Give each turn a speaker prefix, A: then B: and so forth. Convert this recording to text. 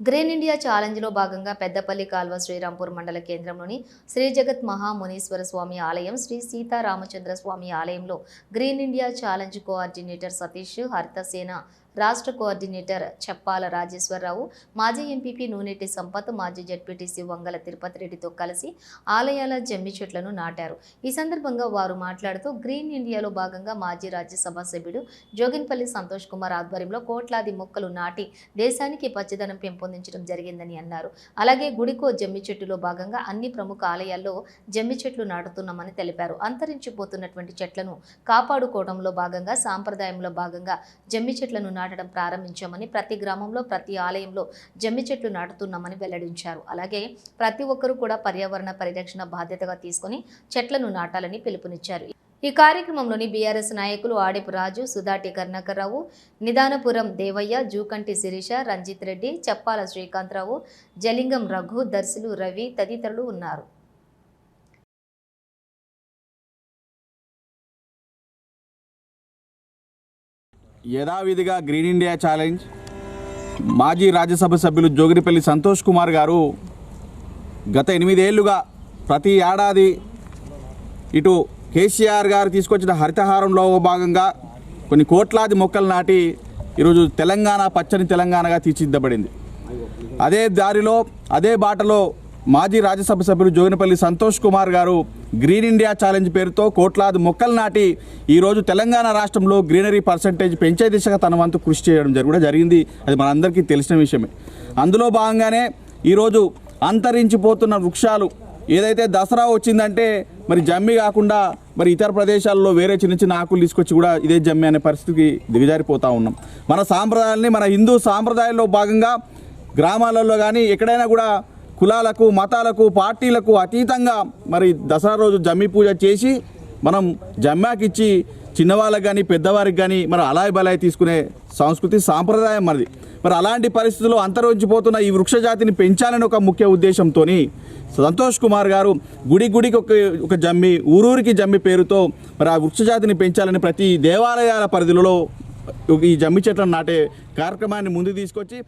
A: Green India ఛాలెంజ్లో భాగంగా పెద్దపల్లి కాల్వ శ్రీరాంపూర్ మండల కేంద్రంలోని శ్రీ జగత్ మహామునీశ్వర స్వామి ఆలయం శ్రీ సీతారామచంద్ర స్వామి ఆలయంలో green India challenge coordinator Satish హరితసేన రాష్ట్ర కోఆర్డినేటర్ చెప్పాల రాజేశ్వరరావు మాజీ ఎంపీపీ నూనెటి సంపత్ మాజీ జడ్పీటీసీ వంగల తిరుపతి రెడ్డితో కలిసి ఆలయాల జమ్మి చెట్లను నాటారు. ఈ సందర్భంగా వారు మాట్లాడుతూ గ్రీన్ ఇండియాలో భాగంగా మాజీ రాజ్యసభ సభ్యుడు జోగిన్పల్లి సంతోష్ కుమార్ ఆధ్వర్యంలో కోట్లాది మొక్కలు నాటి దేశానికి పచ్చదనం పెంపొందించడం జరిగిందని అన్నారు. అలాగే గుడికో జమ్మి చెట్టులో భాగంగా అన్ని ప్రముఖ ఆలయాల్లో జమ్మి చెట్లు నాటుతున్నామని తెలిపారు. అంతరించిపోతున్నటువంటి చెట్లను కాపాడుకోవడంలో భాగంగా సాంప్రదాయంలో భాగంగా జమ్మి చెట్లను నాటడం ప్రారంభించామని ప్రతి గ్రామంలో ప్రతి ఆలయంలో జమ్మి చెట్లు నాటుతున్నామని వెల్లడించారు. అలాగే ప్రతి ఒక్కరూ కూడా పర్యావరణ పరిరక్షణ బాధ్యతగా తీసుకుని చెట్లను నాటాలని పిలుపునిచ్చారు. ఈ కార్యక్రమంలోని బీఆర్ఎస్ నాయకులు ఆడెపు రాజు సుధాటి కర్ణకర్రావు నిదానపురం దేవయ్య జూకంటి శిరీష రంజిత్ రెడ్డి చప్పాల శ్రీకాంతరావు జలింగం రఘు దర్శులు రవి తదితరులు ఉన్నారు.
B: యథావిధిగా గ్రీన్ ఇండియా ఛాలెంజ్. మాజీ రాజ్యసభ సభ్యులు జోగిరిపల్లి సంతోష్ కుమార్ గారు గత ఎనిమిదేళ్ళుగా ప్రతి ఏడాది ఇటు కేసీఆర్ గారు తీసుకొచ్చిన హరితహారంలో భాగంగా కొన్ని కోట్లాది మొక్కలు నాటి ఈరోజు తెలంగాణ పచ్చని తెలంగాణగా తీర్చిదిద్దబడింది. అదే దారిలో అదే బాటలో మాజీ రాజ్యసభ సభ్యులు జోగినపల్లి సంతోష్ కుమార్ గారు గ్రీన్ ఇండియా ఛాలెంజ్ పేరుతో కోట్లాది మొక్కలు నాటి ఈరోజు తెలంగాణ రాష్ట్రంలో గ్రీనరీ పర్సంటేజ్ పెంచే దిశగా తన వంతు కృషి చేయడం కూడా జరిగింది. అది మనందరికీ తెలిసిన విషయమే. అందులో భాగంగానే ఈరోజు అంతరించిపోతున్న వృక్షాలు ఏదైతే దసరా వచ్చిందంటే మరి జమ్మి కాకుండా మరి ఇతర ప్రదేశాల్లో వేరే చిన్న చిన్న ఆకులు తీసుకొచ్చి కూడా ఇదే జమ్మి అనే పరిస్థితికి దిగజారిపోతూ ఉన్నాం. మన సాంప్రదాయాల్ని మన హిందూ సాంప్రదాయాల్లో భాగంగా గ్రామాలలో కానీ ఎక్కడైనా కూడా కులాలకు మతాలకు పార్టీలకు అతీతంగా మరి దసరా రోజు జమ్మి పూజ చేసి మనం జమ్మాకిచ్చి చిన్నవాళ్ళకి కానీ పెద్దవారికి కానీ మరి అలాయ్ బలాయ్ తీసుకునే సంస్కృతి సాంప్రదాయం మనది. మరి అలాంటి పరిస్థితుల్లో అంతరించిపోతున్న ఈ వృక్ష జాతిని పెంచాలని ఒక ముఖ్య ఉద్దేశంతో సంతోష్ కుమార్ గారు గుడి గుడికి ఒక ఒక జమ్మి ఊరూరికి జమ్మి పేరుతో మరి ఆ వృక్ష జాతిని పెంచాలని ప్రతి దేవాలయాల పరిధిలో ఈ జమ్మి చెట్లను నాటే కార్యక్రమాన్ని ముందు తీసుకొచ్చి